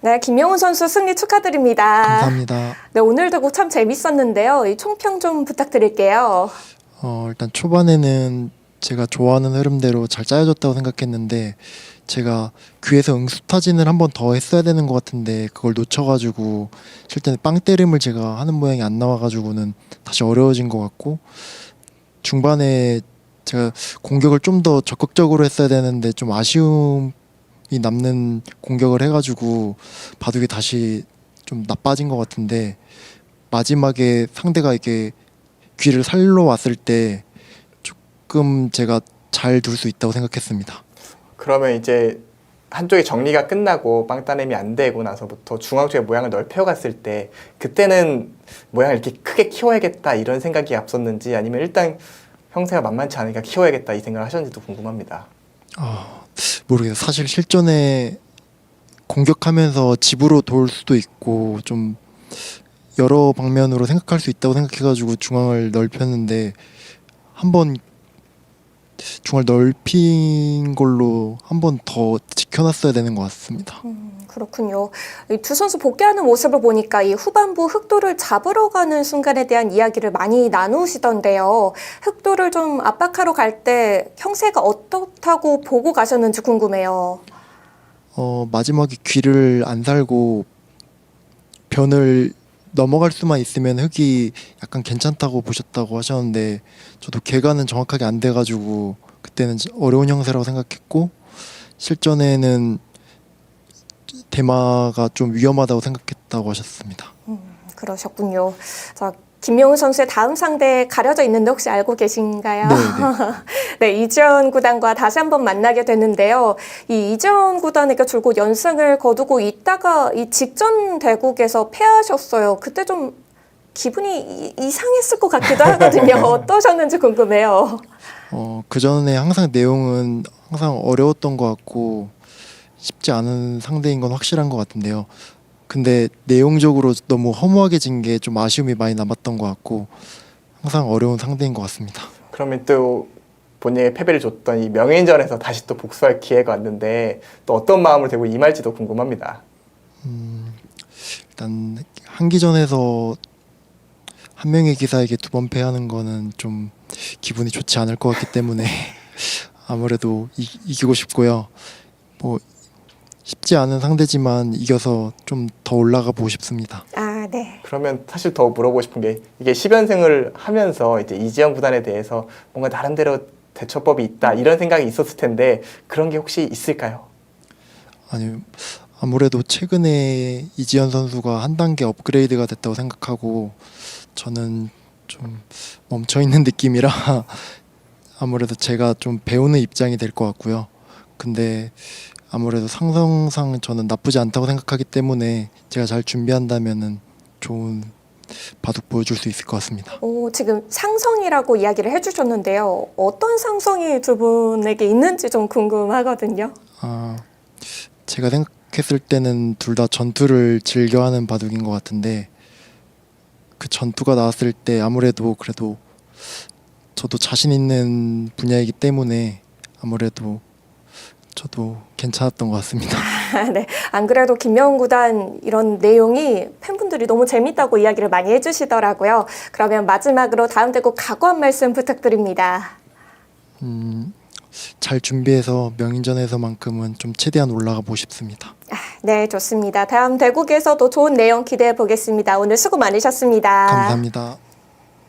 네, 김영훈 선수 승리 축하드립니다. 감사합니다. 네, 오늘 대구 참 재밌었는데요. 이 총평 좀 부탁드릴게요. 어, 일단 초반에는 제가 좋아하는 흐름대로 잘 짜여졌다고 생각했는데 제가 귀에서 응수타진을 한 번 더 했어야 되는 것 같은데 그걸 놓쳐가지고 실제는 빵 때림을 제가 하는 모양이 안 나와가지고는 다시 어려워진 것 같고 중반에 제가 공격을 좀 더 적극적으로 했어야 되는데 좀 아쉬움 이 남는 공격을 해가지고 바둑이 다시 좀 나빠진 것 같은데 마지막에 상대가 이게 귀를 살러 왔을 때 조금 제가 잘 둘 수 있다고 생각했습니다. 그러면 이제 한쪽이 정리가 끝나고 빵 따냄이 안 되고 나서부터 중앙 쪽의 모양을 넓혀갔을 때 그때는 모양을 이렇게 크게 키워야겠다 이런 생각이 앞섰는지 아니면 일단 형세가 만만치 않으니까 키워야겠다 이 생각을 하셨는지도 궁금합니다. 아, 모르겠어요. 사실 실전에 공격하면서 집으로 돌 수도 있고 좀 여러 방면으로 생각할 수 있다고 생각해가지고 중앙을 넓혔는데 한번 중앙을 넓힌 걸로 한 번 더 지켜놨어야 되는 것 같습니다. 음, 그렇군요. 이두 선수 복귀하는 모습을 보니까 이 후반부 흑도를 잡으러 가는 순간에 대한 이야기를 많이 나누시던데요. 흑도를 좀 압박하러 갈 때 형세가 어떻다고 보고 가셨는지 궁금해요. 어, 마지막에 귀를 안 살고 변을 넘어갈 수만 있으면 흙이 약간 괜찮다고 보셨다고 하셨는데 저도 개가는 정확하게 안 돼가지고 그때는 어려운 형세라고 생각했고 실전에는 대마가 좀 위험하다고 생각했다고 하셨습니다. 그러셨군요. 자, 김명훈 선수의 다음 상대 가려져 있는데 혹시 알고 계신가요? 네, 네, 이지원 구단과 다시 한번 만나게 되는데요. 이 이지원 구단에게 줄곧 연승을 거두고 있다가 이 직전 대국에서 패하셨어요. 그때 좀 기분이 이- 이상했을 것 같기도 하거든요. 어떠셨는지 궁금해요. 어, 그 전에 항상 내용은 항상 어려웠던 것 같고 쉽지 않은 상대인 건 확실한 것 같은데요. 근데 내용적으로 너무 허무하게 진 게 좀 아쉬움이 많이 남았던 것 같고 항상 어려운 상대인 것 같습니다. 그러면 또 본인에게 패배를 줬던 이 명예인전에서 다시 또 복수할 기회가 왔는데 또 어떤 마음을 들고 임할지도 궁금합니다. 일단 한기전에서 한 명의 기사에게 두 번 패하는 거는 좀 기분이 좋지 않을 것 같기 때문에 아무래도 이, 이기고 싶고요. 뭐 쉽지 않은 상대지만 이겨서 좀 더 올라가 보고 싶습니다. 아, 네. 그러면 사실 더 물어보고 싶은 게 이게 10연승을 하면서 이제 이지영 구단에 대해서 뭔가 나름대로 대처법이 있다 이런 생각이 있었을 텐데 그런 게 혹시 있을까요? 아니 아무래도 최근에 이지현 선수가 한 단계 업그레이드가 됐다고 생각하고 저는 좀 멈춰 있는 느낌이라 아무래도 제가 좀 배우는 입장이 될 것 같고요. 근데 아무래도 상성상 저는 나쁘지 않다고 생각하기 때문에 제가 잘 준비한다면은 좋은 바둑 보여줄 수 있을 것 같습니다. 오, 지금 상성이라고 이야기를 해주셨는데요. 어떤 상성이 두 분에게 있는지 좀 궁금하거든요. 아, 제가 생각했을 때는 둘 다 전투를 즐겨하는 바둑인 것 같은데 그 전투가 나왔을 때 아무래도 그래도 저도 자신 있는 분야이기 때문에 아무래도 저도 괜찮았던 것 같습니다. 네. 안 그래도 김명훈 구단 이런 내용이 팬분들이 너무 재밌다고 이야기를 많이 해주시더라고요. 그러면 마지막으로 다음 대국 각오 한 말씀 부탁드립니다. 음, 잘 준비해서 명인전에서만큼은 좀 최대한 올라가 보고 싶습니다. 아, 네, 좋습니다. 다음 대국에서도 좋은 내용 기대해 보겠습니다. 오늘 수고 많으셨습니다. 감사합니다.